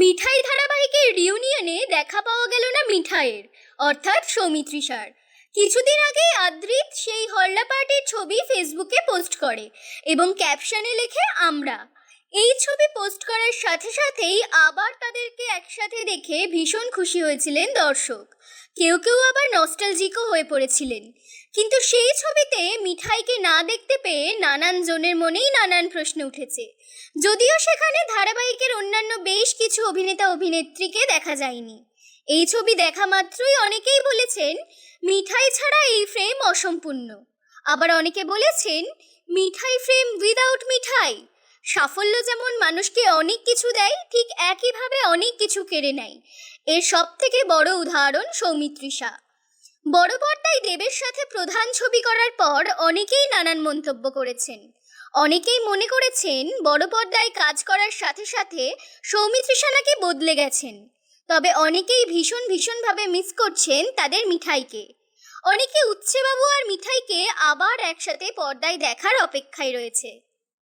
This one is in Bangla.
মিঠাই ধারাবাহিকের রিউনিয়নে দেখা পাওয়া গেল না মিঠাইয়ের, অর্থাৎ সৌমিত্রিষার কিছুদিন আগে আদ্রিত সেই হল্লা পার্টির ছবি ফেসবুকে পোস্ট করে এবং ক্যাপশনে লেখে, আমরা। এই ছবি পোস্ট করার সাথে সাথেই আবার তাদেরকে একসাথে দেখে ভীষণ খুশি হয়েছিলেন দর্শক। কেউ কেউ আবার নস্টালজিকও হয়ে পড়েছিলেন। কিন্তু সেই ছবিতে মিঠাইকে না দেখতে পেয়ে নানান জনের মনেই নানান প্রশ্ন উঠেছে। যদিও সেখানে ধারাবাহিকের অন্যান্য বেশ কিছু অভিনেতা অভিনেত্রীকে দেখা যায়নি। এই ছবি দেখা মাত্রই অনেকেই বলেছেন, মিঠাই ছাড়া এই ফ্রেম অসম্পূর্ণ। আবার অনেকে বলেছেন, মিঠাই ফ্রেম উইদাউট মিঠাই। সাফল্য যেমন মানুষকে অনেক কিছু দেয়, ঠিক একইভাবে অনেক কিছু কেড়ে নেয়। এর সব থেকে বড় উদাহরণ সৌমিত্রিষা বড় পর্দায় দেবের সাথে প্রধান ছবি করার পর অনেকেই নানান মন্তব্য করেছেন। অনেকেই মনে করেছেন বড় পর্দায় কাজ করার সাথে সাথে সৌমিত্রিষা নাকি বদলে গেছেন। তবে অনেকেই ভীষণ ভীষণভাবে মিস করছেন তাদের মিঠাইকে। অনেকে উচ্ছেবাবু আর মিঠাইকে আবার একসাথে পর্দায় দেখার অপেক্ষায় রয়েছে।